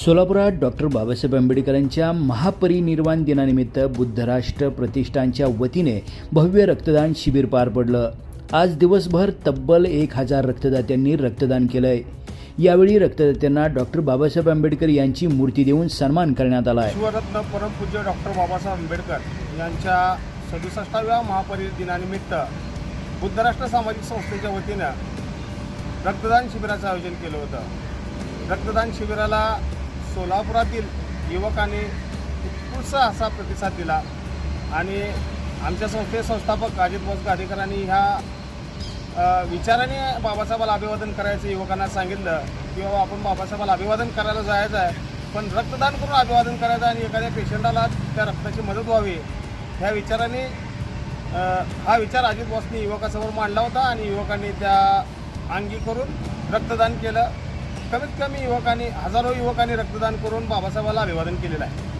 सोलापुरात डॉक्टर बाबासाहेब आंबेडकरांच्या महापरिनिर्वाण दिनानिमित्त बुद्धराष्ट्र प्रतिष्ठानच्या वतीने भव्य रक्तदान शिबिर पार पडलं. आज दिवसभर तब्बल एक हजार रक्तदात्यांनी रक्तदान केलंय. यावेळी रक्तदात्यांना डॉक्टर बाबासाहेब आंबेडकर यांची मूर्ती देऊन सन्मान करण्यात आला आहे शिवरत्न परमपूज्य डॉक्टर बाबासाहेब आंबेडकर यांच्या सदुसष्टाव्या महापरि दिनानिमित्त बुद्धराष्ट्र सामाजिक संस्थेच्या वतीनं रक्तदान शिबिराचं आयोजन केलं होतं. रक्तदान शिबिराला सोलापुरातील युवकांनी उत्कृष्ट असा प्रतिसाद दिला. आणि आमच्या संस्थे संस्थापक अजित बोस अधिकाऱ्यांनी ह्या विचाराने बाबासाहेबाला अभिवादन करायचं युवकांना सांगितलं की बाबा आपण बाबासाहेबाला अभिवादन करायला जायचं आहे पण रक्तदान करून अभिवादन करायचं आणि एखाद्या पेशंटाला त्या रक्ताची मदत व्हावी. ह्या विचाराने हा विचार अजित बॉसनी युवकासमोर मांडला होता आणि युवकांनी त्या अंगी करून रक्तदान केलं. कमीत कमी युवकांनी हजारो युवकांनी रक्तदान करून बाबासाहेबाला अभिवादन केलेलं आहे.